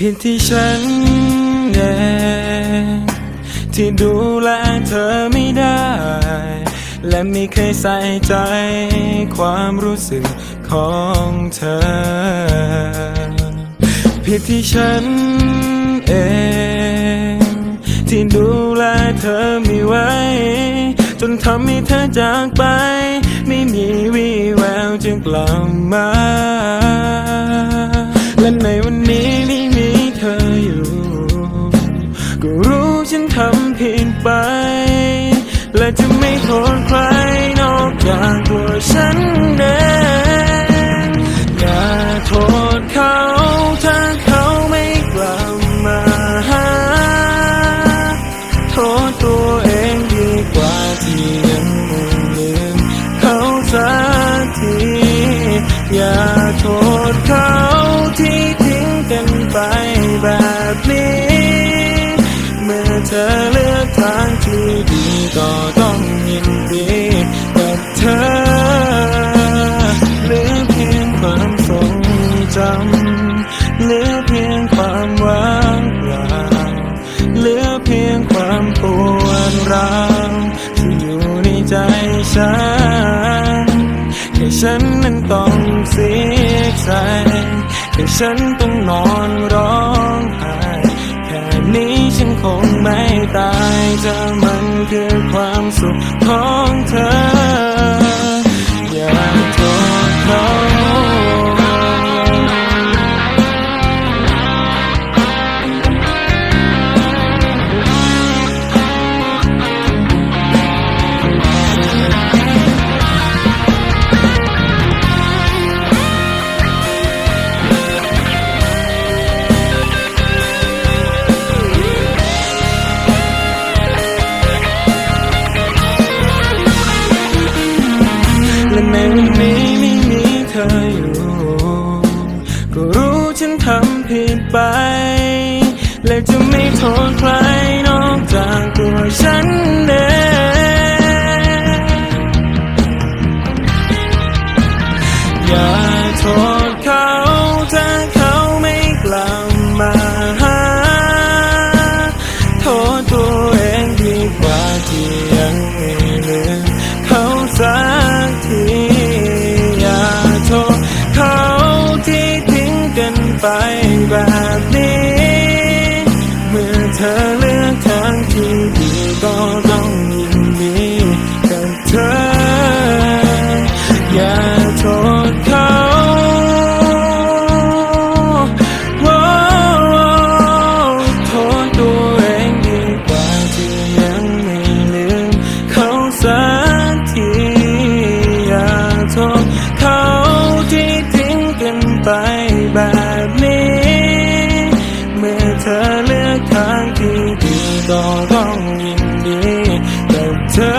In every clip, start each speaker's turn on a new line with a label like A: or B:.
A: ผิดที่ฉันเองที่ดูแลเธอไม่ได้ และไม่เคยใส่ใจความรู้สึกของเธอผิดที่ฉันเองที่ดูแลเธอไม่ไหวจนทำให้เธอจากไป ไม่มีวี่แววจะกลับมา และจะไม่โทษใครนอกจากตัวฉันเองอย่าโทษเขาถ้าเขาไม่กลับมาหาโทษตัวเองดีกว่าที่ยังไม่ลืมเขาสักทีอย่าโทษเขาที่ทิ้งกันไปแบบนี้ เมื่อเธอ ก็ต้องยินดีกับเธอเหลือเพียงความทรงจำเหลือเพียงความว่างเปล่าเหลือเพียงความปวดร้าวที่อยู่ในใจฉันแค่ฉันนั้นต้องเสียใจแค่ฉันต้องนอนร้องไห้ คงไม่ตายเธอมันคือความสุขของเธอ ทำผิดไป และจะไม่โทษใคร แบบนี้ เมื่อเธอเลื เลือกทางที่ดีก็ต้องยินดีกับเธอ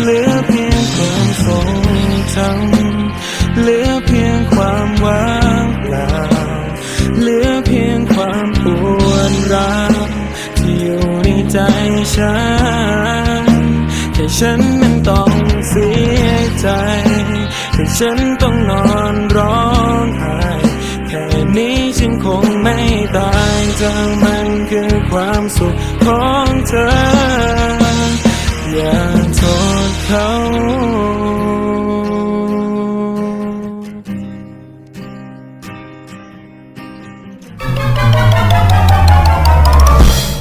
A: เหลือเพียงความทรงจำเหลือเพียงความว่างเปล่าเหลือเพียงความปวดร้าวที่อยู่ในใจฉันแค่ฉันนั้นต้องเสียใจแค่ฉันต้องนอนร้องไห้แค่นี้ฉันคง ได้จากมันคือความสุขของเธอ อย่าโทษเขา